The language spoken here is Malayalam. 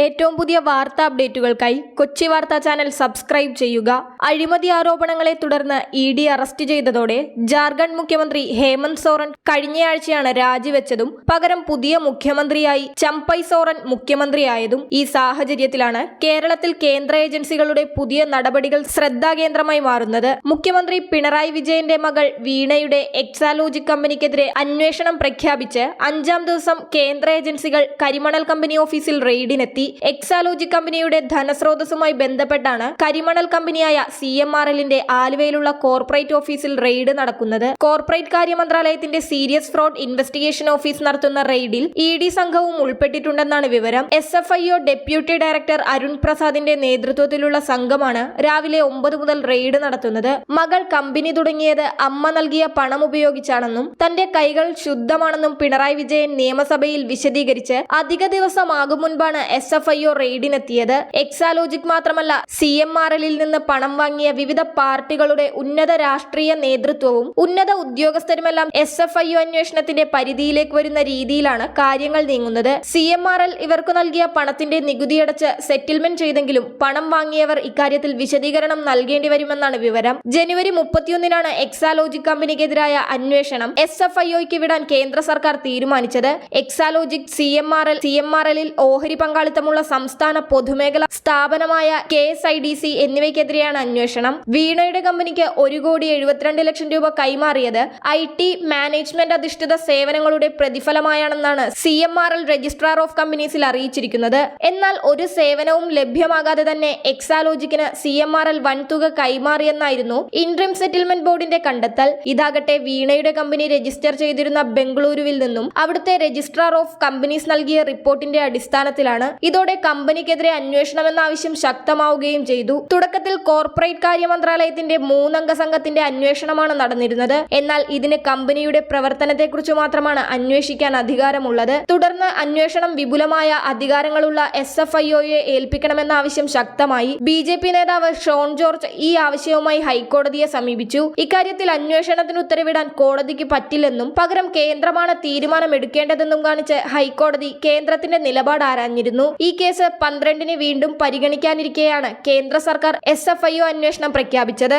ഏറ്റവും പുതിയ വാർത്താ അപ്ഡേറ്റുകൾക്കായി കൊച്ചി വാർത്താ ചാനൽ സബ്സ്ക്രൈബ് ചെയ്യുക. അഴിമതി ആരോപണങ്ങളെ തുടർന്ന് ഇ ഡി അറസ്റ്റ് ചെയ്തതോടെ ജാർഖണ്ഡ് മുഖ്യമന്ത്രി ഹേമന്ത് സോറൻ കഴിഞ്ഞയാഴ്ചയാണ് രാജിവെച്ചതും പകരം പുതിയ മുഖ്യമന്ത്രിയായി ചമ്പൈ സോറൻ മുഖ്യമന്ത്രിയായതും ഈ സാഹചര്യത്തിലാണ് കേരളത്തിൽ കേന്ദ്ര ഏജൻസികളുടെ പുതിയ നടപടികൾ ശ്രദ്ധാകേന്ദ്രമായി മാറുന്നത്. മുഖ്യമന്ത്രി പിണറായി വിജയന്റെ മകൾ വീണയുടെ എക്സാലോജിക് കമ്പനിക്കെതിരെ അന്വേഷണം പ്രഖ്യാപിച്ച് അഞ്ചാം ദിവസം കേന്ദ്ര ഏജൻസികൾ കരിമണൽ കമ്പനി ഓഫീസിൽ റെയ്ഡിനെത്തി. എക്സാലോജി കമ്പനിയുടെ ധനസ്രോതസ്സുമായി ബന്ധപ്പെട്ടാണ് കരിമണൽ കമ്പനിയായ സി എം ആർ എല്ലിന്റെ ആലുവയിലുള്ള കോർപ്പറേറ്റ് ഓഫീസിൽ റെയ്ഡ് നടക്കുന്നത്. കോർപ്പറേറ്റ് കാര്യ മന്ത്രാലയത്തിന്റെ സീരിയസ് ഫ്രോഡ് ഇൻവെസ്റ്റിഗേഷൻ ഓഫീസ് നടത്തുന്ന റെയ്ഡിൽ ഇ ഡി സംഘവും ഉൾപ്പെട്ടിട്ടുണ്ടെന്നാണ് വിവരം. S F I O deputy director Arun പ്രസാദിന്റെ നേതൃത്വത്തിലുള്ള സംഘമാണ് രാവിലെ ഒമ്പത് മുതൽ റെയ്ഡ് നടത്തുന്നത്. മകൾ കമ്പനി തുടങ്ങിയത് അമ്മ നൽകിയ പണം ഉപയോഗിച്ചാണെന്നും തന്റെ കൈകൾ ശുദ്ധമാണെന്നും പിണറായി വിജയൻ നിയമസഭയിൽ വിശദീകരിച്ച് അധിക ദിവസമാകും മുൻപാണ് എസ് എഫ് ഐ ഒ റെയ്ഡിനെത്തിയത്. എക്സാലോജിക് മാത്രമല്ല സി എം ആർ എല്ലിൽ നിന്ന് പണം വാങ്ങിയ വിവിധ പാർട്ടികളുടെ ഉന്നത രാഷ്ട്രീയ നേതൃത്വവും ഉന്നത ഉദ്യോഗസ്ഥരുമെല്ലാം എസ് എഫ് ഐ ഒ അന്വേഷണത്തിന്റെ പരിധിയിലേക്ക് വരുന്ന രീതിയിലാണ് കാര്യങ്ങൾ നീങ്ങുന്നത്. സി എം ആർ എൽ ഇവർക്ക് നൽകിയ പണത്തിന്റെ നികുതിയടച്ച് സെറ്റിൽമെന്റ് ചെയ്തെങ്കിലും പണം വാങ്ങിയവർ ഇക്കാര്യത്തിൽ വിശദീകരണം നൽകേണ്ടി വരുമെന്നാണ് വിവരം. ജനുവരി മുപ്പത്തിയൊന്നിനാണ് എക്സാലോജിക് കമ്പനിക്കെതിരായ അന്വേഷണം എസ് എഫ് ഐ ഒക്ക് വിടാൻ കേന്ദ്ര സർക്കാർ തീരുമാനിച്ചത്. Exalogic C M R L C M R എല്ലിൽ ഓഹരി പങ്കാളിത്തമുള്ള സംസ്ഥാന പൊതുമേഖലാ സ്ഥാപനമായ K S I D C എന്നിവയ്ക്കെതിരെയാണ് അന്വേഷണം. വീണയുടെ കമ്പനിക്ക് ഒരു കോടി എഴുപത്തിരണ്ട് ലക്ഷം രൂപ കൈമാറിയത് ഐ ടി മാനേജ്മെന്റ് അധിഷ്ഠിത സേവനങ്ങളുടെ പ്രതിഫലമായാണെന്നാണ് C M R L registrar of കമ്പനീസിൽ അറിയിച്ചിരിക്കുന്നത്. എന്നാൽ ഒരു സേവനവും ലഭ്യമാകാതെ തന്നെ എക്സാലോജിക്കിന് സി എം ആർ എൽ വൻതുക കൈമാറിയെന്നായിരുന്നു ഇൻട്രീം സെറ്റിൽമെന്റ് ബോർഡിന്റെ കണ്ടെത്തൽ. ഇതാകട്ടെ വീണയുടെ കമ്പനി രജിസ്റ്റർ ചെയ്തിരുന്ന ബംഗളൂരുവിൽ നിന്നും അവിടുത്തെ രജിസ്ട്രാർ ഓഫ് കമ്പനീസ് നൽകിയ റിപ്പോർട്ടിന്റെ അടിസ്ഥാനത്തിലാണ് ഇതോടെ കമ്പനിക്കെതിരെ അന്വേഷണമെന്ന ആവശ്യം ശക്തമാവുകയും ചെയ്തു. തുടക്കത്തിൽ കോർപ്പറേറ്റ് കാര്യ മന്ത്രാലയത്തിന്റെ മൂന്നംഗ സംഘത്തിന്റെ അന്വേഷണമാണ് നടന്നിരുന്നത്. എന്നാൽ ഇതിന് കമ്പനിയുടെ പ്രവർത്തനത്തെക്കുറിച്ച് മാത്രമാണ് അന്വേഷിക്കാൻ അധികാരമുള്ളത്. തുടർന്ന് അന്വേഷണം വിപുലമായ അധികാരങ്ങളുള്ള എസ് എഫ് ഐ ഒയെ ഏൽപ്പിക്കണമെന്ന ആവശ്യം ശക്തമായി. ബി ജെ പി നേതാവ് ഷോൺ ജോർജ് ഈ ആവശ്യവുമായി ഹൈക്കോടതിയെ സമീപിച്ചു. ഇക്കാര്യത്തിൽ അന്വേഷണത്തിന് ഉത്തരവിടാൻ കോടതിക്ക് പറ്റില്ലെന്നും പകരം കേന്ദ്രമാണ് തീരുമാനമെടുക്കേണ്ടതെന്നും കാണിച്ച് ഹൈക്കോടതി കേന്ദ്രത്തിന്റെ നിലപാട് ആരാഞ്ഞിരുന്നു. ഈ കേസ് പന്ത്രണ്ടിന് വീണ്ടും പരിഗണിക്കാനിരിക്കെയാണ് കേന്ദ്ര സർക്കാർ എസ് അന്വേഷണം പ്രഖ്യാപിച്ചത്.